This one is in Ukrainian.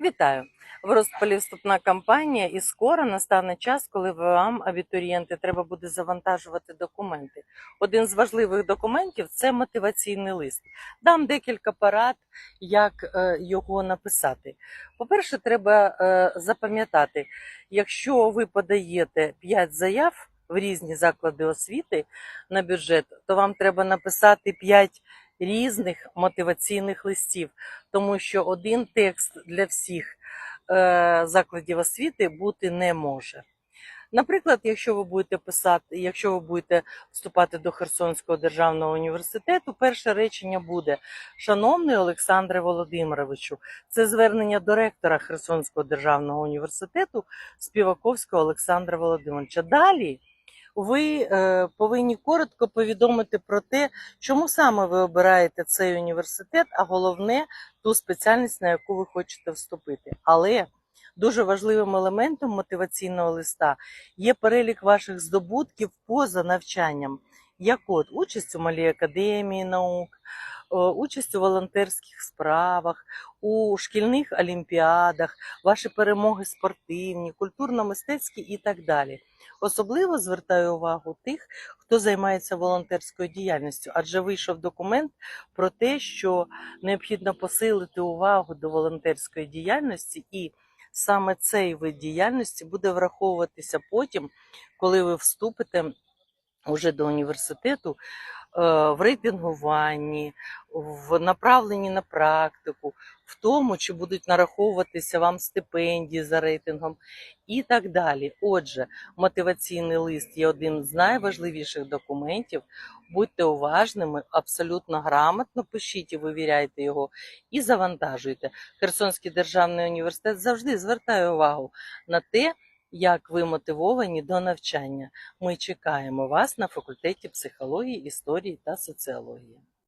Вітаю! В розпалі вступна кампанія, і скоро настане час, коли вам, абітурієнти, треба буде завантажувати документи. Один з важливих документів це мотиваційний лист. Дам декілька порад, як е, його написати. По-перше, треба е, запам'ятати, якщо ви подаєте 5 заяв в різні заклади освіти на бюджет, то вам треба написати 5 різних мотиваційних листів, тому що один текст для всіх е, закладів освіти бути не може. Наприклад, якщо ви будете писати, якщо ви будете вступати до Херсонського державного університету, перше речення буде Шановний Олександре Володимировичу, це звернення до ректора Херсонського державного університету Співаковського Олександра Володимировича. Далі ви е, повинні коротко повідомити про те, чому саме ви обираєте цей університет, а головне ту спеціальність, на яку ви хочете вступити. Але дуже важливим елементом мотиваційного листа є перелік ваших здобутків поза навчанням, як от участь у малій академії наук, участь у волонтерських справах, у шкільних олімпіадах, ваші перемоги спортивні, культурно-мистецькі і так далі. Особливо звертаю увагу тих, хто займається волонтерською діяльністю, адже вийшов документ про те, що необхідно посилити увагу до волонтерської діяльності, і саме цей вид діяльності буде враховуватися потім, коли ви вступите уже до університету в рейтингуванні, в направленні на практику, в тому, чи будуть нараховуватися вам стипендії за рейтингом і так далі. Отже, мотиваційний лист є один з найважливіших документів. Будьте уважними, абсолютно грамотно пишіть і вивіряйте його і завантажуйте. Херсонський державний університет завжди звертає увагу на те, як ви мотивовані до навчання. Ми чекаємо вас на факультеті психології, історії та соціології.